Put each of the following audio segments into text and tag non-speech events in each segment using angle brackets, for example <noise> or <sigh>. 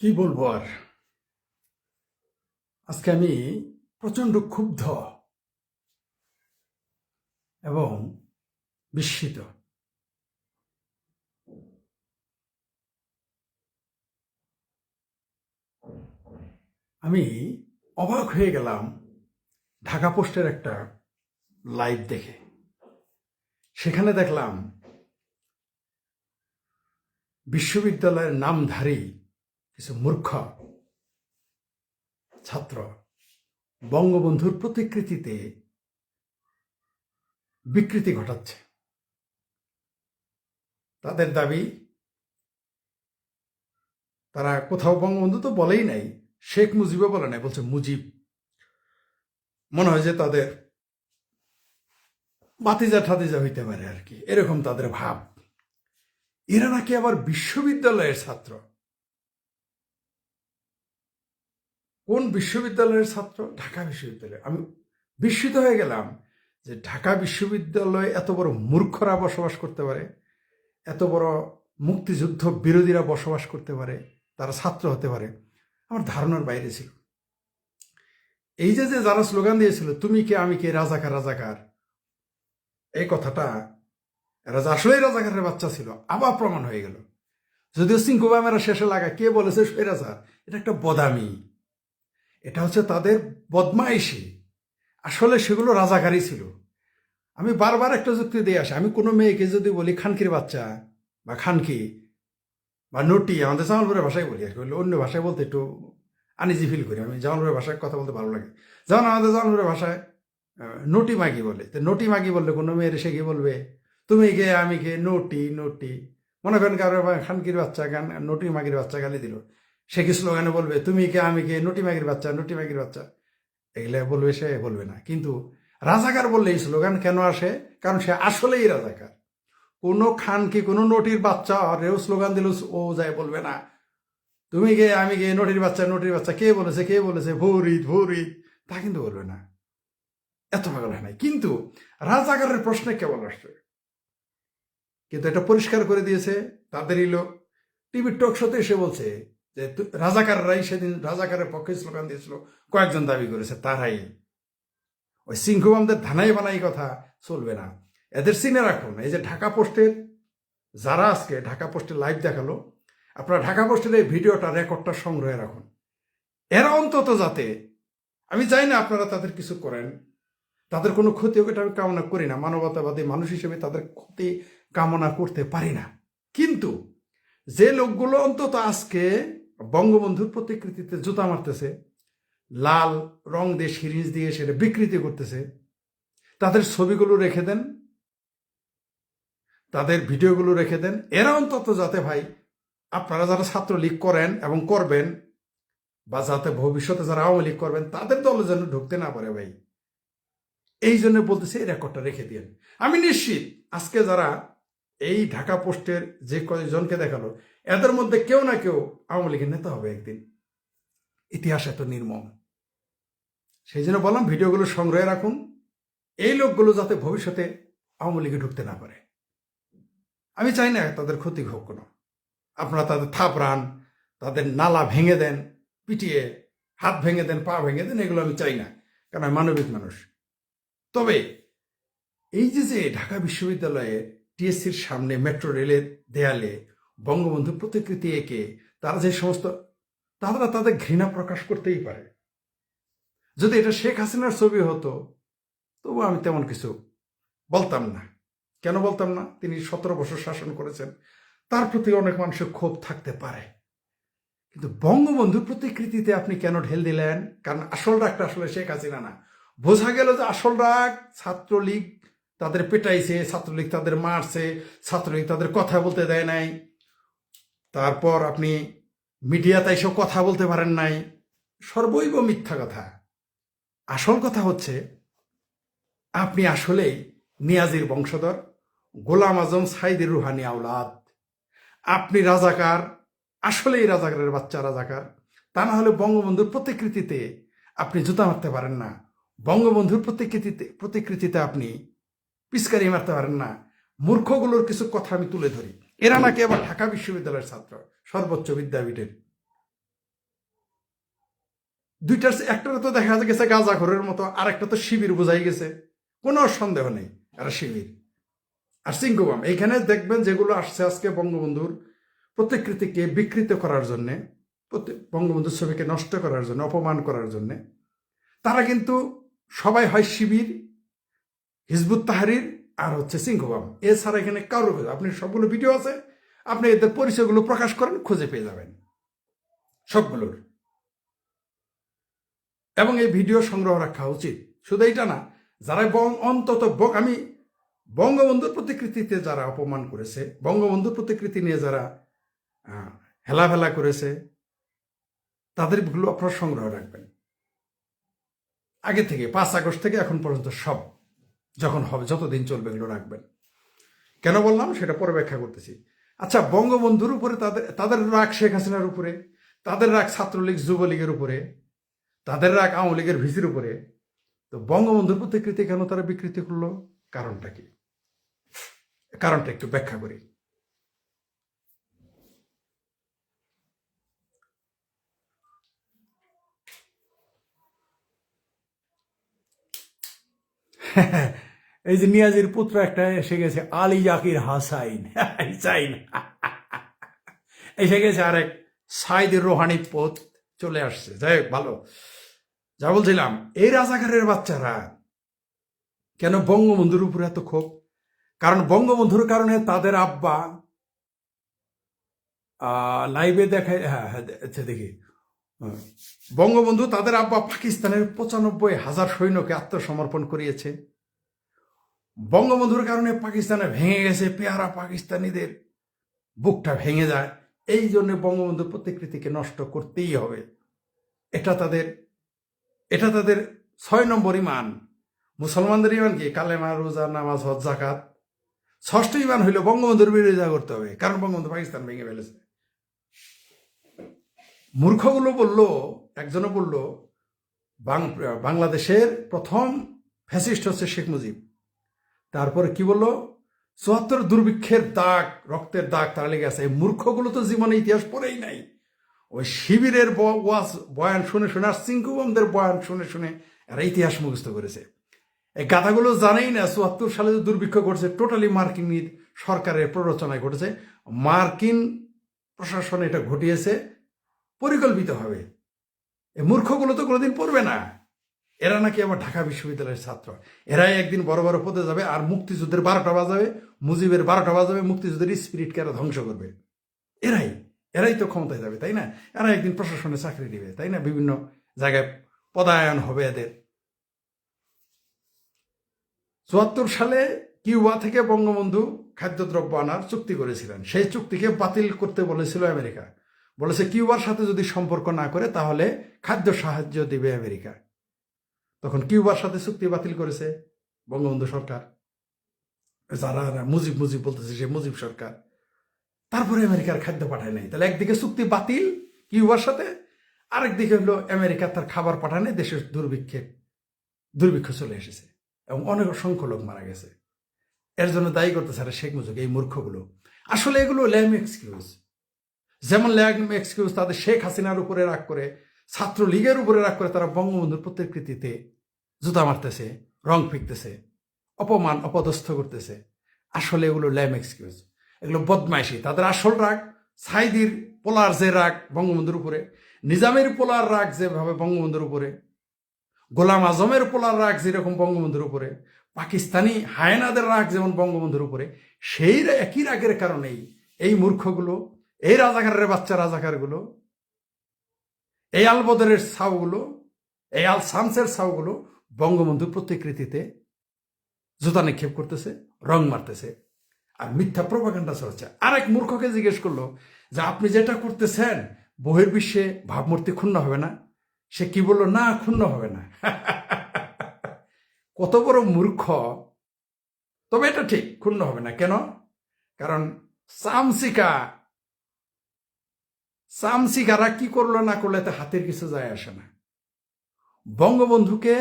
কি বলব আর? আজকে আমি প্রচণ্ড ক্ষুব্ধ এবং বিস্মিত। আমি অবাক হয়ে গেলাম ঢাকা পোস্টের একটা লাইভ দেখে। সেখানে দেখলাম বিশ্ববিদ্যালয়ের নামধারী কিছু মূর্খ ছাত্র বঙ্গবন্ধুর প্রতিকৃতিতে বিকৃতি ঘটাচ্ছে। তাদের দাবি, তারা কোথাও বঙ্গবন্ধু তো বলেই নাই, শেখ মুজিবও বলে নাই, বলছে মুজিব। মনে হয় যে তাদের বাতিজা ঠাতিজা হইতে পারে আর কি। এরকম তাদের ভাব। এরা নাকি আবার বিশ্ববিদ্যালয়ের ছাত্র। কোন বিশ্ববিদ্যালয়ের ছাত্র? ঢাকা বিশ্ববিদ্যালয়। আমি বিস্মিত হয়ে গেলাম যে ঢাকা বিশ্ববিদ্যালয়ে এত বড় মূর্খরা বসবাস করতে পারে, এত বড় মুক্তিযুদ্ধ বিরোধীরা বসবাস করতে পারে, তারা ছাত্র হতে পারে। আমার ধারণার বাইরে ছিল। এই যে যে যারা স্লোগান দিয়েছিল, তুমি কে, আমি কে, রাজাকার রাজাকার, এই কথাটা এরা আসলেই রাজাকারের বাচ্চা ছিল, আবার প্রমাণ হয়ে গেল। যদিও সিংকুবামেরা শেষে লাগা কে বলেছে স্বৈরাচার এটা একটা বদামি। এটা হচ্ছে তাদের বদমাইশি। আসলে সেগুলো রাজাকারই ছিল। আমি বারবার একটা যুক্তি দিয়ে আসি, আমি কোনো মেয়েকে যদি বলি খানকির বাচ্চা বা খানকি বা নটি, আমাদের জামালপুরের ভাষায় বলি, আর কি অন্য ভাষায় বলতে একটু আনিজি ফিল করি। আমি জামালপুরের ভাষায় কথা বলতে ভালো লাগে। যেমন আমাদের জামালপুরের ভাষায় নটি মাগি বলে। তো নটি মাগি বললে কোনো মেয়ের সে কি বলবে? তুমি কে, আমি কে? নটি নটি। মনে করেন কারও খানকির বাচ্চা গান, নটি মাগির বাচ্চা গালি দিল। সে কি স্লোগানে বলবে, তুমি কে, আমি কে, নটি মাগির বাচ্চা, নটি মাগির বাচ্চা? এগুলো বলবে সে, বলবে না। কিন্তু রাজাকার বললে এই স্লোগান কেন আসে? কারণ সে আসলেই রাজাকার। কোনো খান কি কোনো নটির বাচ্চা আরেও স্লোগান দিল, ও যায় বলবে না। তুমি কে, আমি কে, নটির বাচ্চা নটির বাচ্চা, কে বলেছে কে বলেছে? ভৌরিত ভৌরিত। তা কিন্তু বলবে না। এত পাগল হয় নাই। কিন্তু রাজাকারের প্রশ্নে কেবল আসবে কিন্তু এটা পরিষ্কার করে দিয়েছে, তাদেরই লোক। টিভির টক শোতে এসে বলছে যে রাজাকাররাই সেদিন রাজাকারের পক্ষে স্লোগান দিয়েছিল, কয়েকজন দাবি করেছে, তারাই। ওই সিংহবামদের ধানাই বানাই কথা চলবে না। এদের সিনে রাখুন, এই যে ঢাকা পোস্টের, যারা আজকে ঢাকা পোস্টে লাইভ দেখাল, আপনারা ঢাকা পোস্টের এই ভিডিওটা রেকর্ডটা সংগ্রহে রাখুন। এরা অন্তত যাতে, আমি চাই না আপনারা তাদের কিছু করেন, তাদের কোনো ক্ষতি হোক এটা আমি কামনা করি না, মানবতাবাদী মানুষ হিসেবে তাদের ক্ষতি কামনা করতে পারি না। কিন্তু যে লোকগুলো অন্তত আজকে বঙ্গবন্ধুর প্রতিকৃতিতে জুতা মারতেছে, লাল রং দিয়ে সিরিজ দিয়ে সেটা বিকৃতি করতেছে। তাদের ছবিগুলো রেখে দেন, তাদের ভিডিওগুলো রেখে দেন। এরা অন্তত যাতে ভাই, আপনারা যারা ছাত্রলীগ করেন এবং করবেন, বা যাতে ভবিষ্যতে যারা আওয়ামী লীগ করবেন, তাদের দলে যেন ঢুকতে না পারে ভাই। এই জন্য বলতেছে এই রেকর্ডটা রেখে দিন আমি নিশ্চিত আজকে যারা এই ঢাকা পোস্টের যে কয়েকজনকে দেখাল, এদের মধ্যে কেউ না কেউ আওয়ামী লীগের নেতা হবে একদিন। ইতিহাস এত নির্মম। সেই জন্য বললাম, ভিডিওগুলো সংগ্রহে রাখুন। এই লোকগুলো যাতে ভবিষ্যতে আওয়ামী লীগে ঢুকতে না পারে। আমি চাই না তাদের ক্ষতি হোক কোনো। আপনারা তাদের থাপড়ান, তাদের নালা ভেঙে দেন, পিটিয়ে হাত ভেঙে দেন, পা ভেঙে দেন, এগুলো আমি চাই না, কারণ আমি মানবিক মানুষ। তবে এই যে যে ঢাকা বিশ্ববিদ্যালয়ে টিএসসির সামনে মেট্রো রেলের দেয়ালে বঙ্গবন্ধু প্রতিকৃতি এঁকে তারা যে সমস্ত তারা তাদের ঘৃণা প্রকাশ করতেই পারে। যদি এটা শেখ হাসিনার ছবি হতো তবু আমি তেমন কিছু বলতাম না। কেন বলতাম না? তিনি সতেরো বছর শাসন করেছেন, তার প্রতি অনেক মানুষের ক্ষোভ থাকতে পারে। কিন্তু বঙ্গবন্ধুর প্রতিকৃতিতে আপনি কেন ঢেল দিলেন? কারণ আসল রাগটা আসলে শেখ হাসিনা না। বোঝা গেল যে আসল রাগ ছাত্রলীগ তাদের পেটাইছে, ছাত্রলীগ তাদের মারছে, ছাত্রলীগ তাদের কথা বলতে দেয় নাই। তারপর আপনি মিডিয়াতে এসব কথা বলতে পারেন নাই। সর্বৈব মিথ্যা কথা। আসল কথা হচ্ছে, আপনি আসলেই নিয়াজির বংশধর, গোলাম আজম সাইদের রুহানি আওলাদ। আপনি রাজাকার, আসলেই রাজাকারের বাচ্চা রাজাকার। তা না হলে বঙ্গবন্ধুর প্রতিকৃতিতে আপনি জুতা মারতে পারেন না। বঙ্গবন্ধুর প্রতিকৃতিতে প্রতিকৃতিতে আপনি পিচকারি মারতে পারেন না। মূর্খগুলোর কিছু কথা আমি তুলে ধরি। এরা নাকি আবার ঢাকা বিশ্ববিদ্যালয়ের ছাত্র, সর্বোচ্চ বিদ্যাপীঠের। দুইটার একটার তো দেখা গেছে গাঁজা ঘরের মতো আর একটা তো শিবির বোঝাই গেছে। কোনো সন্দেহ নেই, এরা শিবির। আর সিংকুবাম এইখানে দেখবেন যেগুলো আসছে আজকে বঙ্গবন্ধুর প্রতিকৃতিকে বিকৃত করার জন্যে বঙ্গবন্ধুর ছবিকে নষ্ট করার জন্য, অপমান করার জন্যে, তারা কিন্তু সবাই হয় শিবির হিজবুত তাহারির আর হচ্ছে সিংহবাম এছাড়া এখানে কারও আপনি সবগুলো ভিডিও আছে, আপনি এদের পরিচয়গুলো প্রকাশ করেন, খুঁজে পেয়ে যাবেন। সবগুলোর। এবং এই ভিডিও সংগ্রহ রাখা উচিত। শুধু এইটা না, যারা অন্তত আমি বঙ্গবন্ধুর প্রতিকৃতিতে যারা অপমান করেছে, বঙ্গবন্ধুর প্রতিকৃতি নিয়ে যারা হেলাফেলা করেছে, তাদের তাদেরগুলো আপনারা সংগ্রহ রাখবেন। আগে থেকে, পাঁচ আগস্ট থেকে এখন পর্যন্ত সব যখন হবে, যতদিন চলবে এগুলো রাখবেন। কেন বললাম? সেটা পরে ব্যাখ্যা করতেছি। আচ্ছা বঙ্গবন্ধুর উপরে তাদের তাদের রাগ শেখ হাসিনার উপরে, তাদের রাগ ছাত্রলীগ, যুবলীগের উপরে, তাদের রাগ আওয়ামী লীগের ভিসির উপরে, তো বঙ্গবন্ধুর প্রতিকৃতি কেন তারা বিকৃতি করল? কারণটা কি? কারণটা একটু ব্যাখ্যা করি। <laughs> এই যে নিয়াজির পুত্র একটা এসে গেছে আলী জাকির হাসাইন। চাইন এসে গেছে আরেক সাইদের রোহানি পথ চলে আসছে। যাই হোক, ভালো। যা বলছিলাম এই রাজাকারের বাচ্চারা কেন বঙ্গবন্ধুর উপরে এত ক্ষোভ? কারণ বঙ্গবন্ধুর কারণে তাদের আব্বা লাইভে দেখায় হ্যাঁ হ্যাঁ আচ্ছা দেখি। বঙ্গবন্ধু তাদের আব্বা পাকিস্তানের পঁচানব্বই হাজার সৈন্যকে আত্মসমর্পণ করিয়েছে। বঙ্গবন্ধুর কারণে পাকিস্তানে ভেঙে গেছে, পেয়ারা পাকিস্তানিদের। বুকটা ভেঙে যায়। এই জন্য বঙ্গবন্ধুর প্রতিকৃতিকে নষ্ট করতেই হবে। এটা তাদের এটা তাদের ছয় নম্বর ইমান। মুসলমানদের ইমান কি? কালেমা, রোজা, নামাজ, হজ জাকাত ষষ্ঠ ইমান হইলে বঙ্গবন্ধুর বিরোধিতা করতে হবে, কারণ বঙ্গবন্ধু পাকিস্তান ভেঙে ফেলেছে। মূর্খগুলো বলল, একজনও বলল বাংলাদেশের প্রথম ফ্যাসিস্ট হচ্ছে শেখ মুজিব। তারপরে কি বলল? চুয়াত্তর দুর্ভিক্ষের দাগ, রক্তের দাগ তারা লেগে আছে। এই মূর্খগুলো তো জীবনে ইতিহাস পড়েই নাই। ওই শিবিরের ওয়াজ, বয়ান শুনে শুনে আর সিংকুবমদের বয়ান শুনে শুনে এরা ইতিহাস মুখস্থ করেছে। এই গাথাগুলো জানেই না, চুয়াত্তর সালে যে দুর্ভিক্ষ ঘটেছে, টোটালি মার্কিন সরকারের প্ররোচনায় ঘটেছে। মার্কিন প্রশাসন এটা ঘটিয়েছে, পরিকল্পিতভাবে। এই মূর্খগুলো তো কোনোদিন পড়বে না। এরা নাকি আবার ঢাকা বিশ্ববিদ্যালয়ের ছাত্র। এরাই একদিন বড় বড় পদে যাবে আর মুক্তিযুদ্ধের বারোটা বাজাবে, মুজিবের বারোটা বাজাবে, মুক্তিযুদ্ধের স্পিরিটকে এরা ধ্বংস করবে। এরাই এরাই তো ক্ষমতায় যাবে, তাই না? এরা একদিন প্রশাসনে চাকরি দিবে তাই না? বিভিন্ন জায়গায় পদায়ন হবে এদের। চুয়াত্তর সালে কিউবা থেকে বঙ্গবন্ধু খাদ্যদ্রব্য আনার চুক্তি করেছিলেন। সেই চুক্তিকে বাতিল করতে বলেছিল আমেরিকা। বলেছে কিউবার সাথে যদি সম্পর্ক না করে, তাহলে খাদ্য সাহায্য দিবে আমেরিকা। তখন কিউবার সাথে চুক্তি বাতিল করেছে বঙ্গবন্ধু সরকার। যারা মুজিব মুজিব বলতেছে সে মুজিব সরকার। তারপরে আমেরিকার খাদ্য পাঠায় নাই। তাহলে একদিকে চুক্তি বাতিল কিউবার সাথে, আরেকদিকে হলো আমেরিকা তার খাবার পাঠানে দেশের দুর্ভিক্ষে, দুর্ভিক্ষ চলে এসেছে এবং অনেক অসংখ্য লোক মারা গেছে। এর জন্য দায়ী করতে স্যার শেখ মুজিব, এই মূর্খগুলো। আসলে এগুলো ল্যাম এক্সকিউজ। যেমন ল্যাম এক্সকিউজ তাদের শেখ হাসিনার উপরে রাগ করে ছাত্রলীগের উপরে রাগ করে তারা বঙ্গবন্ধুর প্রতিকৃতিতে জুতা মারতেছে, রং ফিকতেছে, অপমান, অপদস্থ করতেছে। আসলে এগুলো ল্যাম এক্সকিউজ এগুলো বদমাইশি। তাদের আসল রাগ সাইদির পোলার যে রাগ বঙ্গবন্ধুর উপরে, নিজামের পোলার রাগ যেভাবে বঙ্গবন্ধুর উপরে, গোলাম আজমের পোলার রাগ যেরকম বঙ্গবন্ধুর উপরে, পাকিস্তানি হায়নাদের রাগ যেমন বঙ্গবন্ধুর উপরে, সেই একই রাগের কারণেই এই মূর্খগুলো, এই রাজাকারের বাচ্চা রাজাকারগুলো এই আলবদরের ছাউগুলো, এই আল ছাউগুলো বঙ্গবন্ধু প্রতিকৃতিতে জুতা নিক্ষেপ করতেছে, রং মারতেছে। আর মিথ্যা প্রভাকাণ্ডা চলছে আরেক মূর্খকে জিজ্ঞেস করল যে, আপনি যেটা করতেছেন, বহির্বিশ্বে ভাবমূর্তি ক্ষুণ্ণ হবে না? সে কি বলল, না, ক্ষুণ্ণ হবে না। <laughs> কত বড় মূর্খ। তবে এটা ঠিক, ক্ষুণ্ণ হবে না। কেন? কারণ সামসিকা সামসিকারা কি করল না করলে তো হাতের কিছু যায় আসে না। বঙ্গবন্ধুকে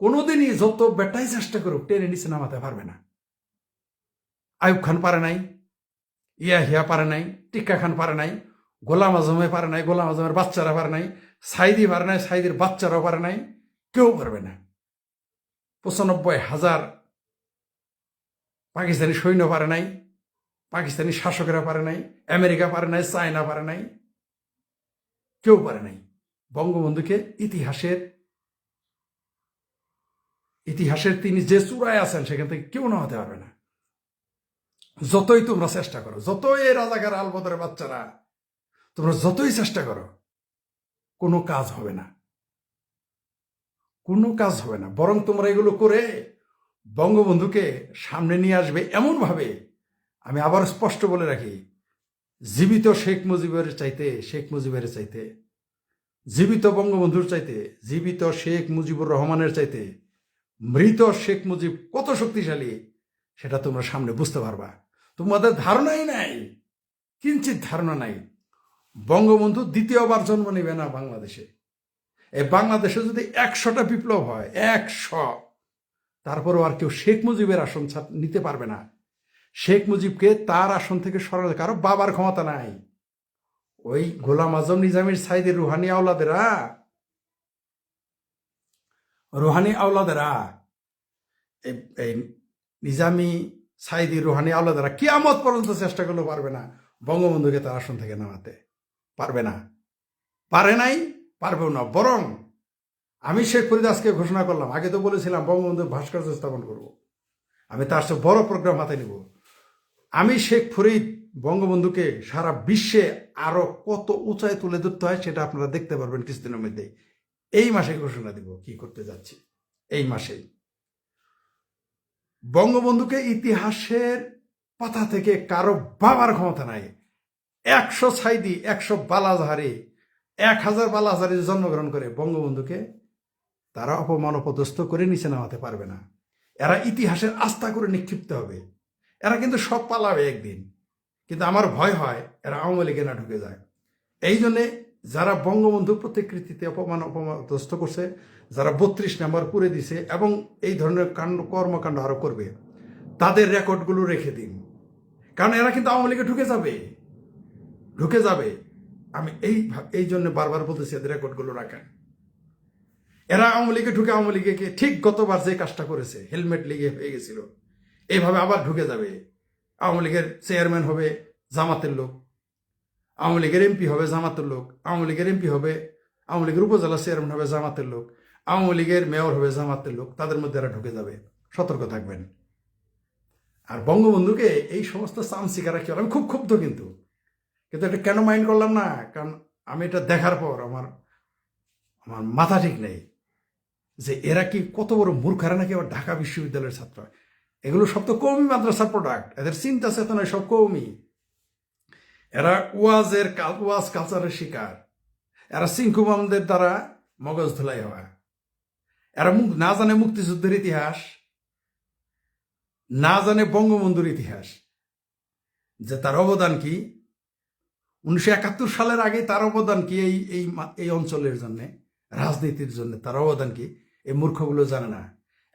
কোনোদিনই যত বেটাই চেষ্টা করুক টেনে নিচে নামাতে পারবে না। আয়ুব খান পারে নাই, ইয়া হিয়া পারে নাই, টিক্কা খান পারে নাই, গোলাম আজমে পারে নাই, গোলাম আজমের বাচ্চারা পারে নাই, সাইদি পারে নাই, সাইদির বাচ্চারাও পারে নাই, কেউ পারবে না। পঁচানব্বই হাজার পাকিস্তানি সৈন্য পারে নাই পাকিস্তানি শাসকেরা পারে নাই, আমেরিকা পারে নাই, চায়না পারে নাই, কেউ পারে নাই। বঙ্গবন্ধুকে ইতিহাসের ইতিহাসের তিনি যে চূড়ায় আছেন, সেখান থেকে কেউ না হতে পারবে না। যতই তোমরা চেষ্টা করো, যতই রাজাকার আলবদরের বাচ্চারা, তোমরা যতই চেষ্টা করো, কোনো কাজ হবে না। কোনো কাজ হবে না। বরং তোমরা এগুলো করে বঙ্গবন্ধুকে সামনে নিয়ে আসবে এমনভাবে আমি আবার স্পষ্ট বলে রাখি, জীবিত শেখ মুজিবের চাইতে, শেখ মুজিবের চাইতে, জীবিত বঙ্গবন্ধুর চাইতে, জীবিত শেখ মুজিবুর রহমানের চাইতে, মৃত শেখ মুজিব কত শক্তিশালী, সেটা তোমরা সামনে বুঝতে পারবা। তোমাদের ধারণাই নাই কিঞ্চিত ধারণা নাই। বঙ্গবন্ধু দ্বিতীয়বার জন্ম নেবে না বাংলাদেশে। এই বাংলাদেশে যদি একশোটা বিপ্লব হয়, একশো, তারপরও আর কেউ শেখ মুজিবের আসন নিতে পারবে না। শেখ মুজিবকে তার আসন থেকে সরাতে কারও বাবার ক্ষমতা নাই। ওই গোলাম আজম নিজামের সাইদের রুহানি আওলাদেরা। রুহানি আওলাদেরা, এই নিজামি সাইদি রুহানি আওলাদেরা কিয়ামত পর্যন্ত চেষ্টা করলেও পারবে না বঙ্গবন্ধুকে তার আসন থেকে নামাতে। পারবে না। পারে নাই, পারবেও না। বরং আমি শেখ ফরিদ আজকে ঘোষণা করলাম, আগে তো বলেছিলাম বঙ্গবন্ধুর ভাস্কর্য স্থাপন করব। আমি তার চেয়ে বড় প্রোগ্রাম হাতে নিব। আমি শেখ ফরিদ বঙ্গবন্ধুকে সারা বিশ্বে আরও কত উঁচায় তুলে ধরতে হয় সেটা আপনারা দেখতে পারবেন কিছুদিনের মধ্যে এই মাসে ঘোষণা দিব কি করতে যাচ্ছি। এই মাসেই। বঙ্গবন্ধুকে ইতিহাসের পাতা থেকে কারও বাবার ক্ষমতা নাই। একশো সাইদি একশো বালাজহারি, এক হাজার বালাজহারি জন্মগ্রহণ করে বঙ্গবন্ধুকে তারা অপমান, অপদস্থ করে নিচে নামাতে পারবে না। এরা ইতিহাসের আস্থা করে নিক্ষিপ্ত হবে। এরা কিন্তু সব পালাবে একদিন। কিন্তু আমার ভয় হয় এরা আওয়ামী লীগে না ঢুকে যায়। এই জন্যে যারা বঙ্গবন্ধু প্রতিকৃতিতে অপমান অপমানগ্রস্ত করছে, যারা বত্রিশ নাম্বার পুরে দিছে এবং এই ধরনের কাণ্ড, কর্মকাণ্ড আরও করবে, তাদের রেকর্ডগুলো রেখে দিন। কারণ এরা কিন্তু আওয়ামী লীগে ঢুকে যাবে। ঢুকে যাবে। আমি এই এই জন্য বারবার বলতেছি, এদের রেকর্ডগুলো রাখেন। এরা আওয়ামী লীগে ঢুকে আওয়ামী লীগে ঠিক গতবার যে কাজটা করেছে, হেলমেট লিগে হয়ে গেছিল এইভাবে আবার ঢুকে যাবে। আওয়ামী লীগের চেয়ারম্যান হবে জামাতের লোক। আওয়ামী লীগের এমপি হবে জামাতের লোক। আওয়ামী লীগের এমপি হবে, আওয়ামী লীগের উপজেলা চেয়ারম্যান হবে জামাতের লোক। আওয়ামী লীগের মেয়র হবে জামাতের লোক। তাদের মধ্যে এরা ঢুকে যাবে। সতর্ক থাকবেন। আর বঙ্গবন্ধুকে এই সমস্ত চামচিকারা কি আমি খুব ক্ষুব্ধ কিন্তু। কিন্তু এটা কেন মাইন্ড করলাম না? কারণ আমি এটা দেখার পর আমার আমার মাথা ঠিক নেই। যে এরা কি কত বড় মূর্খারা নাকি আবার ঢাকা বিশ্ববিদ্যালয়ের ছাত্র? এগুলো সব তো কৌমি মাদ্রাসার প্রোডাক্ট এদের চিন্তা চেতনায় সব কৌমি। এরা ওয়াজের ওয়াজ কালচারের শিকার। এরা সিংকুমামদের দ্বারা মগজ ধুলাই হওয়া এরা মুখ না জানে মুক্তিযুদ্ধের ইতিহাস, না জানে বঙ্গবন্ধুর ইতিহাস। যে তার অবদান কি? উনিশশো একাত্তর সালের আগে তার অবদান কি এই এই এই অঞ্চলের জন্য? রাজনীতির জন্য তার অবদান কি? এই মূর্খগুলো জানে না।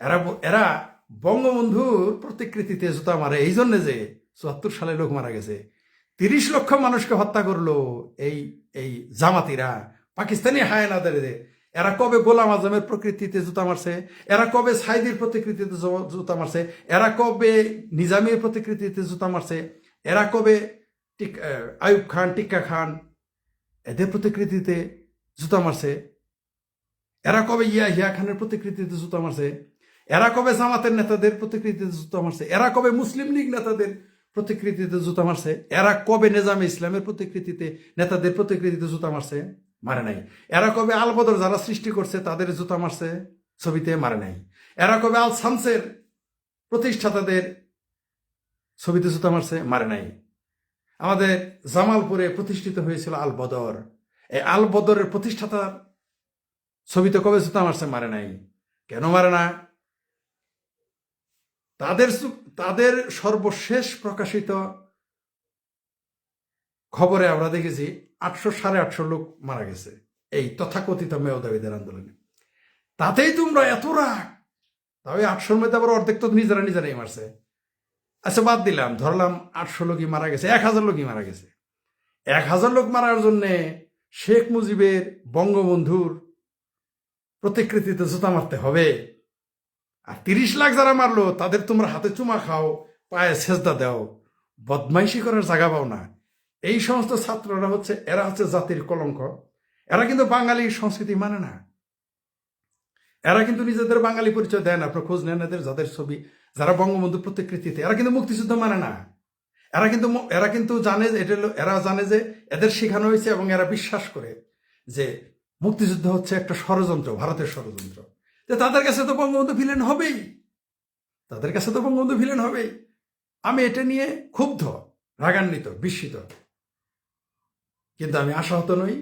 এরা এরা বঙ্গবন্ধুর প্রতিকৃতিতে জুতা মারে এই জন্য যে চুয়াত্তর সালে লোক মারা গেছে। তিরিশ লক্ষ মানুষকে হত্যা করল এই এই জামাতিরা। পাকিস্তানি হায়নাদের এরা কবে গোলাম আজমের প্রকৃতিতে জুতা মারছে? এরা কবে সাইদির প্রতিকৃতিতে জুতা মারছে? এরা কবে নিজামীর প্রতিকৃতিতে জুতা মারছে? এরা কবে টিক- আয়ুব খান, টিক্কা খান এদের প্রতিকৃতিতে জুতা মারছে? এরা কবে ইয়া ইয়া খানের প্রতিকৃতিতে জুতা মারছে? এরা কবে জামাতের নেতাদের প্রতিকৃতিতে জুতা মারছে? এরা কবে মুসলিম লীগ নেতাদের প্রতিকৃতিতে জুতা মারছে? এরা কবে নেজামে ইসলামের প্রতিকৃতিতে নেতাদের প্রতিকৃতিতে জুতা মারছে? মারে নাই। এরা কবে আলবদর যারা সৃষ্টি করছে, তাদের জুতা মারছে? ছবিতে মারে নাই। এরা কবে আল সামসের প্রতিষ্ঠাতাদের ছবিতে জুতা মারছে? মারে নাই। আমাদের জামালপুরে প্রতিষ্ঠিত হয়েছিল আল বদর এই আল বদরের প্রতিষ্ঠাতার ছবিতে কবে জুতা মারছে? মারে নাই। কেন মারে না? তাদের তাদের সর্বশেষ প্রকাশিত খবরে আমরা দেখেছি আটশো সাড়ে আটশো লোক মারা গেছে এই তথাকথিত মেয়দাবিদের আন্দোলনে। তাতেই তোমরা এত রাগ। তবে আটশোর মধ্যে আবার অর্ধেক তো নিজেরা নিজেরাই মারছে। আচ্ছা বাদ দিলাম, ধরলাম আটশো লোকই মারা গেছে, এক হাজার লোকই মারা গেছে। এক হাজার লোক মারার জন্যে শেখ মুজিবের বঙ্গবন্ধুর প্রতিকৃতিতে জুতা মারতে হবে। আর তিরিশ লাখ যারা মারলো, তাদের তোমরা হাতে চুমা খাও, পায়ে সেজদা দাও। বদমাইশি করার জায়গা পাও না। এই সমস্ত ছাত্ররা হচ্ছে, এরা হচ্ছে জাতির কলঙ্ক। এরা কিন্তু বাঙালি সংস্কৃতি মানে না। এরা কিন্তু নিজেদের বাঙালি পরিচয় দেয় না। খোঁজ নেন এদের, যাদের ছবি, যারা বঙ্গবন্ধু প্রতিকৃতিতে, এরা কিন্তু মুক্তিযুদ্ধ মানে না। এরা কিন্তু এরা কিন্তু জানে এটা এরা জানে যে এদের শেখানো হয়েছে এবং এরা বিশ্বাস করে যে মুক্তিযুদ্ধ হচ্ছে একটা ষড়যন্ত্র, ভারতের ষড়যন্ত্র। যে তাদের কাছে তো বঙ্গবন্ধু ভিলেন হবেই। তাদের কাছে তো বঙ্গবন্ধু ভিলেন হবেই। আমি এটা নিয়ে ক্ষুব্ধ, রাগান্বিত, বিস্মিত। কিন্তু আমি আশাহত নই,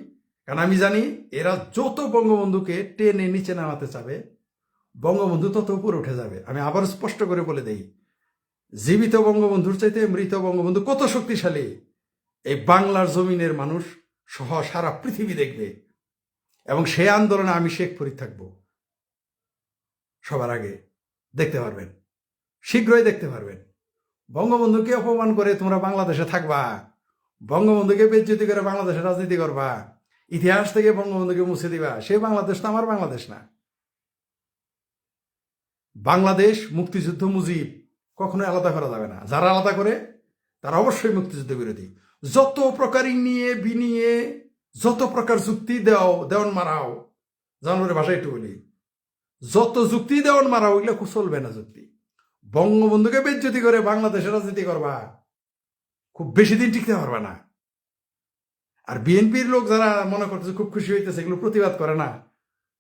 কারণ আমি জানি এরা যত বঙ্গবন্ধুকে টেনে নিচে নামাতে চাবে, বঙ্গবন্ধু তত উপরে উঠে যাবে। আমি আবার স্পষ্ট করে বলে দেই, জীবিত বঙ্গবন্ধুর চাইতে মৃত বঙ্গবন্ধু কত শক্তিশালী, এই বাংলার জমিনের মানুষ সহ সারা পৃথিবী দেখবে। এবং সেই আন্দোলনে আমি শেখ ফরিদ থাকব। সবার আগে দেখতে পারবেন। শীঘ্রই দেখতে পারবেন। বঙ্গবন্ধুকে অপমান করে তোমরা বাংলাদেশে থাকবা। বঙ্গবন্ধুকে বেজ্জতি করে বাংলাদেশে রাজনীতি করবা। ইতিহাস থেকে বঙ্গবন্ধুকে মুছে দিবা। সে বাংলাদেশ তো আমার বাংলাদেশ না। বাংলাদেশ মুক্তিযুদ্ধ মুজিব কখনো আলাদা করা যাবে না। যারা আলাদা করে, তারা অবশ্যই মুক্তিযুদ্ধ বিরোধী। যত প্রকার নিয়ে, বিনিয়ে, যত প্রকার যুক্তি দাও, দেওয়ান মারাও জানুয়ারি ভাষায় একটু বলি। যত যুক্তি দেওয়ান মারা ওইগুলো চলবে না যুক্তি। বঙ্গবন্ধুকে বেজ্জতি করে বাংলাদেশে রাজনীতি করবা, খুব বেশি দিন টিকতে পারবে না। আর বিএনপির লোক যারা মনে করতেছে খুব খুশি হইতেছে, এগুলো প্রতিবাদ করে না,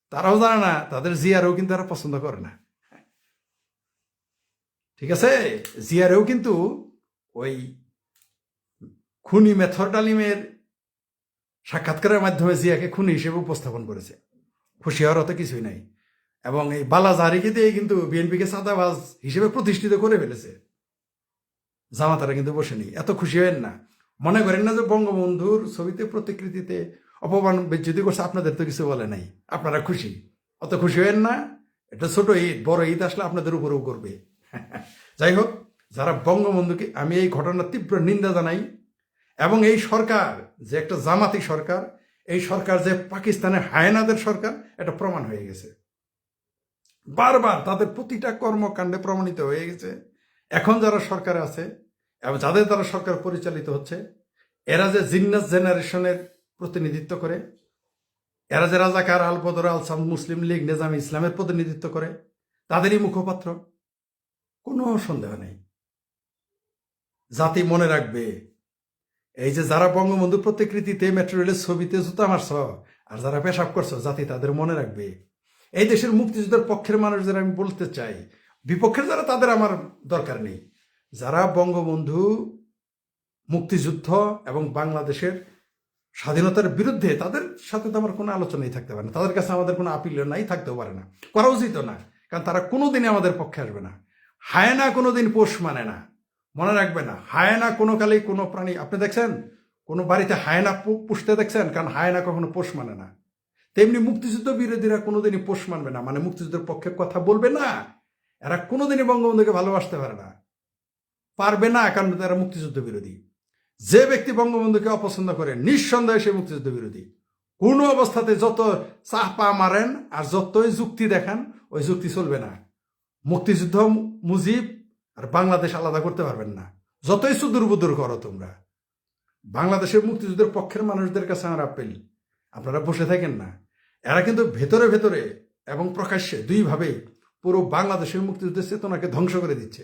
তারাও জানে না, তাদের জিয়ারও কিন্তু তারা পছন্দ করে না। ঠিক আছে? জিয়ারেও কিন্তু ওই খুনি মেথর ডালিমের সাক্ষাৎকারের মাধ্যমে জিয়াকে খুনি হিসেবে উপস্থাপন করেছে। খুশি হওয়ার অত কিছুই নাই। এবং এই বালা বালাজারিকে দিয়ে কিন্তু বিএনপিকে চাঁদাবাজ হিসেবে প্রতিষ্ঠিত করে ফেলেছে। জামাতারা কিন্তু বসে নেই। এত খুশি হয়েন না। মনে করেন না যে বঙ্গবন্ধুর ছবিতে প্রতিকৃতিতে অপমান যদি করছে, আপনাদের তো কিছু বলে নাই। আপনারা খুশি। অত খুশি হয়েন না। এটা ছোট ঈদ, বড় ঈদ আসলে আপনাদের উপরেও করবে। <laughs> যাই হোক, যারা বঙ্গবন্ধুকে আমি এই ঘটনার তীব্র নিন্দা জানাই, এবং এই সরকার যে একটা জামাতি সরকার, এই সরকার যে পাকিস্তানের হায়নাদের সরকার, এটা প্রমাণ হয়ে গেছে। বারবার তাদের প্রতিটা কর্মকাণ্ডে প্রমাণিত হয়ে গেছে। এখন যারা সরকারে আছে এবং যাদের দ্বারা সরকার পরিচালিত হচ্ছে, এরা যে জিন্নাস জেনারেশনের প্রতিনিধিত্ব করে, এরা যে রাজাকার আল বদর, আল সাম মুসলিম লীগ, নিজাম ইসলামের প্রতিনিধিত্ব করে, তাদেরই মুখপাত্র, কোনো সন্দেহ নেই। জাতি মনে রাখবে, এই যে যারা বঙ্গবন্ধু প্রতিকৃতিতে মেট্রো রেলের ছবিতে জুতা মারছ, আর যারা পেশাব করছ, জাতি তাদের মনে রাখবে। এই দেশের মুক্তিযুদ্ধের পক্ষের মানুষদের আমি বলতে চাই, বিপক্ষের যারা, তাদের আমার দরকার নেই। যারা বঙ্গবন্ধু, মুক্তিযুদ্ধ এবং বাংলাদেশের স্বাধীনতার বিরুদ্ধে, তাদের সাথে তো আমার কোনো আলোচনাই থাকতে পারে না। তাদের কাছে আমাদের কোনো আপিল নাই, থাকতেও পারে না। করা উচিত না, কারণ তারা কোনোদিনই আমাদের পক্ষে আসবে না। হায়না কোনোদিন পোষ মানে না। মনে রাখবে না, হায়না কোনো কালেই কোনো প্রাণী, আপনি দেখছেন? কোনো বাড়িতে হায়না পুষতে দেখছেন? কারণ হায়না কখনো পোষ মানে না। তেমনি মুক্তিযুদ্ধ বিরোধীরা কোনোদিনই পোষ মানবে না। মানে মুক্তিযুদ্ধের পক্ষে কথা বলবে না। এরা কোনোদিনই বঙ্গবন্ধুকে ভালোবাসতে পারে না। পারবে না, কারণ তারা মুক্তিযুদ্ধ বিরোধী। যে ব্যক্তি বঙ্গবন্ধুকে অপছন্দ করে, নিঃসন্দেহে সে মুক্তিযুদ্ধ বিরোধী। কোনো অবস্থাতে যত চাহ পা মারেন আর যতই যুক্তি দেখান, ওই যুক্তি চলবে না। মুক্তিযুদ্ধ মুজিব আর বাংলাদেশ আলাদা করতে পারবেন না। যতই সুদূর বুদুর করো তোমরা। বাংলাদেশের মুক্তিযুদ্ধের পক্ষের মানুষদের কাছে আমার আপিল। আপনারা বসে থাকেন না। এরা কিন্তু ভেতরে ভেতরে এবং প্রকাশ্যে দুইভাবেই পুরো বাংলাদেশের মুক্তিযুদ্ধের চেতনাকে ধ্বংস করে দিচ্ছে।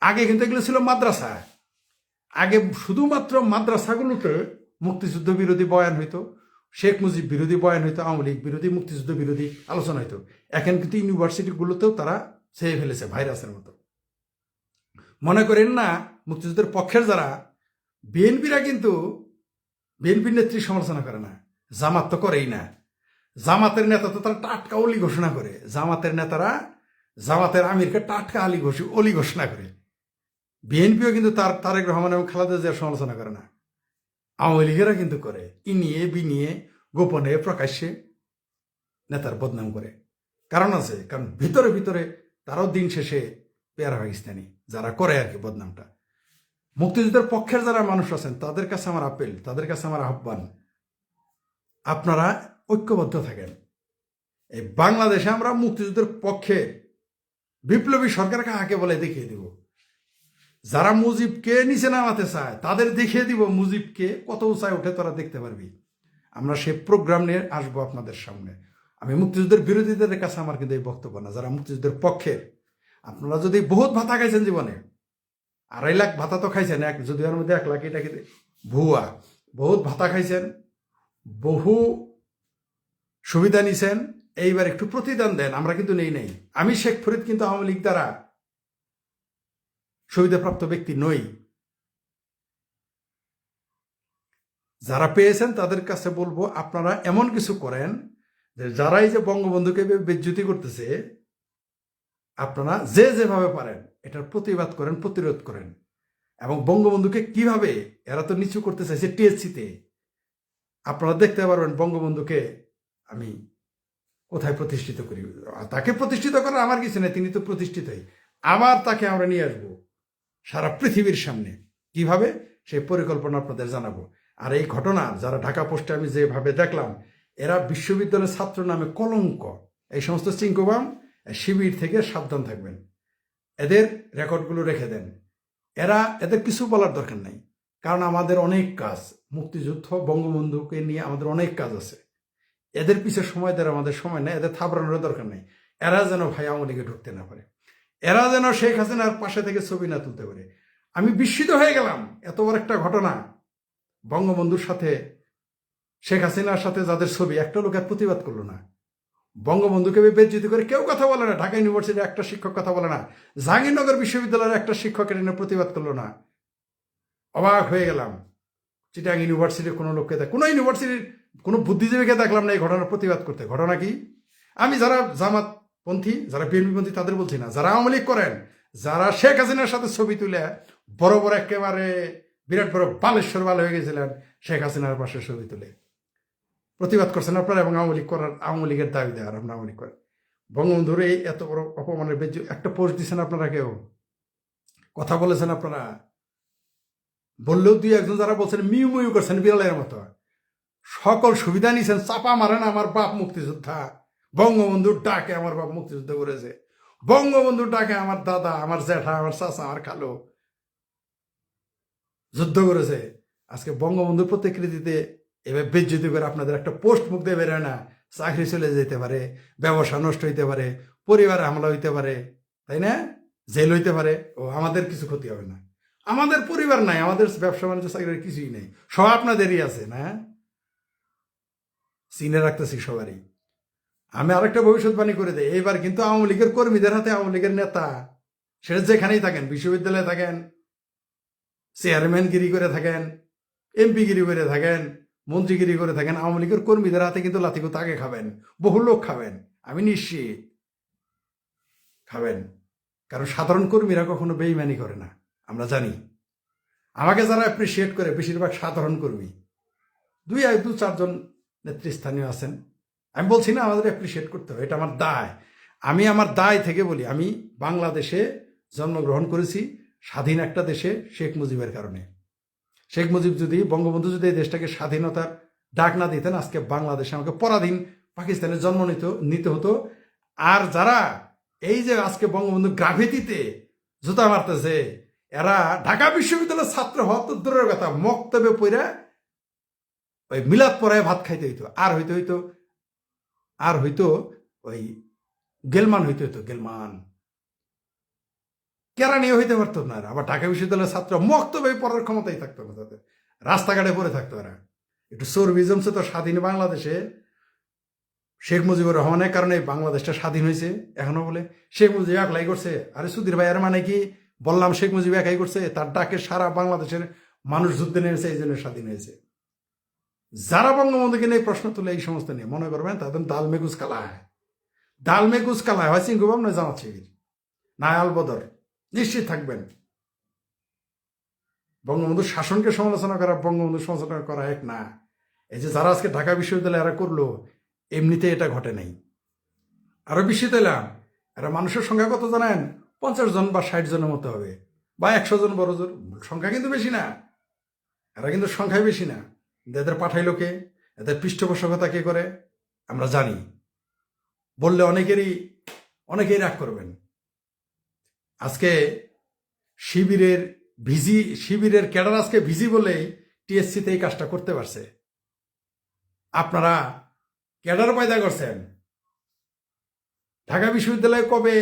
আগে কিন্তু এগুলো ছিল মাদ্রাসা। আগে শুধুমাত্র মাদ্রাসাগুলোতে মুক্তিযুদ্ধ বিরোধী বয়ান হইতো, শেখ মুজিব বিরোধী বয়ান হইতো, আওয়ামী লীগ বিরোধী, মুক্তিযুদ্ধ বিরোধী আলোচনা হইতো। এখন কিন্তু ইউনিভার্সিটিগুলোতেও তারা ছেয়ে ফেলেছে ভাইরাসের মতো। মনে করেন না, মুক্তিযুদ্ধের পক্ষের যারা, বিএনপিরা কিন্তু বিএনপির নেত্রী সমালোচনা করে না, জামাত তো করেই না। জামাতের নেতা তো তারা টাটকা অলি ঘোষণা করে। জামাতের নেতারা জামাতের আমিরকে টাটকা আলী ঘোষ অলি ঘোষণা করে। বিএনপিও কিন্তু তার তারেক রহমান এবং খালেদা জিয়ার সমালোচনা করে না। আওয়ামী লীগেরা কিন্তু করে। ই নিয়ে, বি নিয়ে, গোপনে, প্রকাশ্যে নেতার বদনাম করে। কারণ আছে, কারণ ভিতরে ভিতরে তারাও দিন শেষে পেয়ারা পাকিস্তানি। যারা করে আর কি বদনামটা। মুক্তিযুদ্ধের পক্ষের যারা মানুষ আছেন, তাদের কাছে আমার আপিল, তাদের কাছে আমার আহ্বান, আপনারা ঐক্যবদ্ধ থাকেন। এই বাংলাদেশে আমরা মুক্তিযুদ্ধের পক্ষে বিপ্লবী সরকারকে কাকে বলে দেখিয়ে দিব। যারা মুজিবকে নিচে নামাতে চায়, তাদের দেখিয়ে দিব মুজিবকে কত উঁচায় উঠে তোরা দেখতে পারবি। আমরা সেই প্রোগ্রাম নিয়ে আসব আপনাদের সামনে। আমি মুক্তিযুদ্ধের বিরোধীদের কাছে আমার কিন্তু এই বক্তব্য না। যারা মুক্তিযুদ্ধের পক্ষে, আপনারা যদি বহুত ভাতা খাইছেন জীবনে, আড়াই লাখ ভাতা তো খাইছেন, এক যদি এর মধ্যে এক লাখ, এটা ভুয়া। বহুত ভাতা খাইছেন, বহু সুবিধা নিছেন, এইবার একটু প্রতিদান দেন, আমরা কিন্তু নেই নেই। আমি শেখ ফরিদ কিন্তু আওয়ামী লীগ দ্বারা সুবিধাপ্রাপ্ত ব্যক্তি নই। যারা পেয়েছেন তাদের কাছে বলব, আপনারা এমন কিছু করেন যে যারা এই যে বঙ্গবন্ধুকে বেজ্জুতি করতেছে, আপনারা যে যেভাবে পারেন, এটার প্রতিবাদ করেন, প্রতিরোধ করেন। এবং বঙ্গবন্ধুকে কীভাবে, এরা তো নিচু করতে চাইছে টিএসসিতে। আপনারা দেখতে পারবেন বঙ্গবন্ধুকে আমি কোথায় প্রতিষ্ঠিত করি? তাকে প্রতিষ্ঠিত করার আমার কিছু নেই, তিনি তো প্রতিষ্ঠিতই। আবার তাকে আমরা নিয়ে আসব সারা পৃথিবীর সামনে। কীভাবে? সেই পরিকল্পনা আপনাদের জানাব। আর এই ঘটনা, যারা ঢাকা পোস্টে আমি যেভাবে দেখলাম, এরা বিশ্ববিদ্যালয়ের ছাত্র নামে কলঙ্ক। এই সমস্ত চিঙ্কুবাম শিবির থেকে সাবধান থাকবেন। এদের রেকর্ডগুলো রেখে দেন। এরা, এদের কিছু বলার দরকার নাই। কারণ আমাদের অনেক কাজ, মুক্তিযুদ্ধ, বঙ্গবন্ধুকে নিয়ে আমাদের অনেক কাজ আছে। এদের পিছিয়ে সময় দেওয়ার আমাদের সময় নেই, এদের থাবড়ানোর দরকার নেই। এরা যেন ভাই আওয়ামী ঢুকতে না পারে। এরা যেন শেখ হাসিনার পাশে থেকে ছবি না তুলতে পারে। আমি বিস্মিত হয়ে গেলাম এত বড় একটা ঘটনা। বঙ্গবন্ধুর সাথে, শেখ হাসিনার সাথে যাদের ছবি, একটা লোক আর প্রতিবাদ করল না। বঙ্গবন্ধুকে বেজ্জিত করে কেউ কথা বলে না, ঢাকা ইউনিভার্সিটির একটা শিক্ষক কথা বলে না, জাহাঙ্গীরনগর বিশ্ববিদ্যালয়ের একটা শিক্ষক এটা প্রতিবাদ করল না। অবাক হয়ে গেলাম। চিটাং ইউনিভার্সিটির কোনো লোককে দেখ, কোনো ইউনিভার্সিটির কোনো বুদ্ধিজীবীকে দেখলাম না এই ঘটনার প্রতিবাদ করতে। ঘটনা কি? আমি যারা জামাত পন্থী যারা বিএনপি পন্থী তাদের বলছি না। যারা আওয়ামী লীগ করেন, যারা শেখ হাসিনার সাথে ছবি তুলে বড় বড় একেবারে বিরাট বড় বালেশ্বর বাল হয়ে গেছিলেন, শেখ হাসিনার পাশে ছবি তুলে। প্রতিবাদ করছেন আপনারা এবং আওয়ামী লীগ করার, আওয়ামী লীগের দাবি দেওয়ার আপনার আওয়ামী লীগ করেন। বঙ্গবন্ধুর এই এত বড় অপমানের বেজ্জু একটা পোস্ট দিচ্ছেন আপনারা কেউ? কথা বলেছেন আপনারা? বললেও দুই একজন যারা বলছেন মিউ মিউ করছেন বিড়ালের মতো। সকল সুবিধা নিয়েছেন চাপা মারেন আমার বাপ মুক্তিযোদ্ধা। বঙ্গবন্ধুর ডাকে আমার বাপ মুক্তিযুদ্ধ করেছে। বঙ্গবন্ধুর ডাকে আমার দাদা, আমার জ্যাঠা আমার চাচা, আমার খালো যুদ্ধ করেছে। আজকে বঙ্গবন্ধুর প্রতিকৃতিতে এবার বেজ্জিতি করে আপনাদের একটা পোস্ট মুখ দিয়ে বেরোয় না, চাকরি চলে যেতে পারে, ব্যবসা নষ্ট হইতে পারে, পরিবারে হামলা হইতে পারে, তাই না? জেল হইতে পারে, ও আমাদের কিছু ক্ষতি হবে না। আমাদের পরিবার নাই, আমাদের ব্যবসা বাণিজ্য চাকরির কিছুই নেই, সব আপনাদেরই আছে, না? চিনে রাখতেছি সবারই। আমি আরেকটা ভবিষ্যৎবাণী করে দেই। এইবার কিন্তু আওয়ামী লীগের কর্মীদের হাতে আওয়ামী লীগের নেতা, সেটা যেখানেই থাকেন, বিশ্ববিদ্যালয়ে থাকেন চেয়ারম্যানগিরি করে থাকেন এমপিগিরি করে থাকেন মন্ত্রীগিরি করে থাকেন, আওয়ামী লীগের কর্মীদের হাতে কিন্তু লাথিকুত আগে খাবেন। বহু লোক খাবেন। আমি নিশ্চিত খাবেন। কারণ সাধারণ কর্মীরা কখনো বেইমানি করে না। আমরা জানি। আমাকে যারা অ্যাপ্রিসিয়েট করে, বেশিরভাগ সাধারণ কর্মী। দুই এক দু চারজন নেতৃস্থানীয় আছেন। আমি বলছি না, আমাদের অ্যাপ্রিসিয়েট করতে হবে, এটা আমার দায়। আমি আমার দায় থেকে বলি, আমি বাংলাদেশে জন্মগ্রহণ করেছি, স্বাধীন একটা দেশে শেখ মুজিবের কারণে। শেখ মুজিব যদি, বঙ্গবন্ধু যদি এই দেশটাকে স্বাধীনতার ডাক না দিতেন, আজকে বাংলাদেশে আমাকে পরাধীন পাকিস্তানে জন্ম নিত, নিতে হতো। আর যারা এই যে আজকে বঙ্গবন্ধু গ্রাভিতিতে জুতা মারতেছে, এরা ঢাকা বিশ্ববিদ্যালয়ের ছাত্র হওয়া তো দূরের কথা, মক্তবে পইরা ওই মিলাদ পরায় ভাত খাইতে হইতো। আর হইতে হইতো, আর হইতো ওই গেলমান হইতে হইতো, গেলমান। কেরানিও হইতে পারতো না আবার ঢাকা বিশ্ববিদ্যালয়ের ছাত্র মক্তবে পড়ার ক্ষমতাই থাকতো না তাদের। রাস্তাঘাটে পড়ে থাকতো এরা। একটু চর্বি জমছে তো স্বাধীন বাংলাদেশে। শেখ মুজিবুর রহমানের কারণে বাংলাদেশটা স্বাধীন হয়েছে। এখনও বলে, শেখ মুজিব একলাই করছে। আরে সুধীর ভাই এর মানে কি? বললাম, শেখ মুজিব একাই করছে। তার ডাকে সারা বাংলাদেশের মানুষ যুদ্ধে নেমেছে, এই জন্য স্বাধীন হয়েছে। যারা বঙ্গবন্ধুকে নিয়ে প্রশ্ন তুলে এই সমস্ত নিয়ে, মনে করবেন, তাদের দাল মেগুজ কালা হয়। মেগুজ কালা হয় সিংগুবাম নয় জামাত শিবির। না আলবদর নিশ্চিত থাকবেন। বঙ্গবন্ধুর শাসনকে সমালোচনা করা, বঙ্গবন্ধুর সমালোচনা করা এক না। এই যে যারা আজকে ঢাকা বিশ্ববিদ্যালয়ে এরা করল, এমনিতে এটা ঘটে নাই। আরও বিস্মিত এলাম এরা মানুষের সংখ্যা কত জানেন? পঞ্চাশ জন বা ষাট জনের মতো হবে। বা একশো জন, বড় জন, সংখ্যা কিন্তু বেশি না। এরা কিন্তু সংখ্যায় বেশি না। এদের পাঠাইলো কে? এদের পৃষ্ঠপোষকতা কে করে? আমরা জানি। বললে অনেকেরই, অনেকেই রাগ করবেন। আজকে শিবিরের ভিজি, শিবিরের ক্যাডার আজকে ভিজি বলেই টিএসসিতে এই কাজটা করতে পারছে। আপনারা ক্যাডার পয়দা করছেন। ঢাকা বিশ্ববিদ্যালয়ে কবে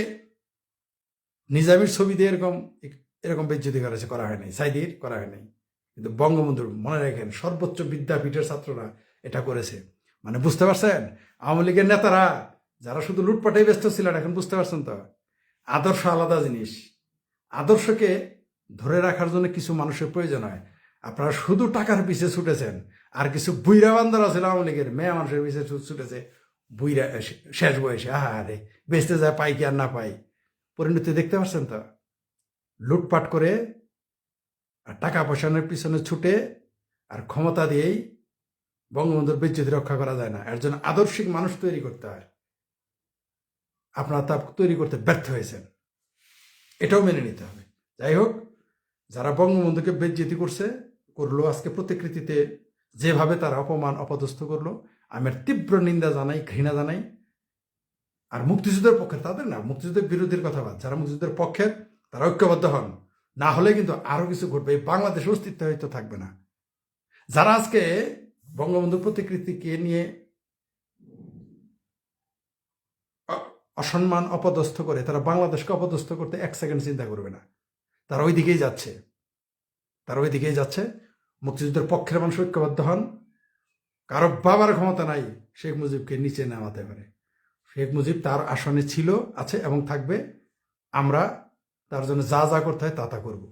নিজামের ছবি দিয়ে এরকম এরকম বেজ্জতি করেছে করা হয়নি, সাইদির করা হয়নি। কিন্তু বঙ্গবন্ধুর মনে রাখেন, সর্বোচ্চ বিদ্যাপীঠের ছাত্ররা এটা করেছে। মানে বুঝতে পারছেন? আওয়ামী লীগের নেতারা যারা শুধু লুটপাটে ব্যস্ত ছিলেন, এখন বুঝতে পারছেন তো? আদর্শ আলাদা জিনিস। আদর্শকে ধরে রাখার জন্য কিছু মানুষের প্রয়োজন হয়। আপনারা শুধু টাকার পিছে ছুটেছেন, আর কিছু বুইরা বান্দারা ছিল আওয়ামী লীগের, মেয়ে মানুষের পিছে ছুট- ছুটেছে। বুইরা শেষ বয়সে আহা রে বেচতে যায় পাই কি আর না পাই পরিণতি দেখতে পাচ্ছেন তো? লুটপাট করে আর টাকা পয়সানের পিছনে ছুটে আর ক্ষমতা দিয়েই বঙ্গবন্ধুর বিচ্যুতি রক্ষা করা যায় না। এর জন্য আদর্শিক মানুষ তৈরি করতে হয়। আপনারা তা তৈরি করতে ব্যর্থ হয়েছেন। এটাও মেনে নিতে হবে। যাই হোক, যারা বঙ্গবন্ধুকে বেজ্জেতি করছে, করল আজকে প্রতিকৃতিতে, যেভাবে তারা অপমান অপদস্থ করল আমি তীব্র নিন্দা জানাই, ঘৃণা জানাই, আর মুক্তিযুদ্ধের পক্ষে তাদের না, মুক্তিযুদ্ধের বিরোধীর কথা বাদ, যারা মুক্তিযুদ্ধের পক্ষের তারা ঐক্যবদ্ধ হন। না হলে কিন্তু আরও কিছু ঘটবে। এই বাংলাদেশের অস্তিত্ব হয়তো থাকবে না। যারা আজকে বঙ্গবন্ধুর প্রতিকৃতিকে নিয়ে অসম্মান, অপদস্থ করে, তারা বাংলাদেশকে অপদস্থ করতে এক সেকেন্ড চিন্তা করবে না। তারা ওই দিকেই যাচ্ছে। তারা ওই দিকেই যাচ্ছে। মুক্তিযুদ্ধের পক্ষের মানুষ ঐক্যবদ্ধ হন। কারও বাবার ক্ষমতা নাই শেখ মুজিবকে নিচে নামাতে পারে। শেখ মুজিব তার আসনে ছিল, আছে এবং থাকবে। আমরা তার জন্য যা যা করতে হয় তা তা করব।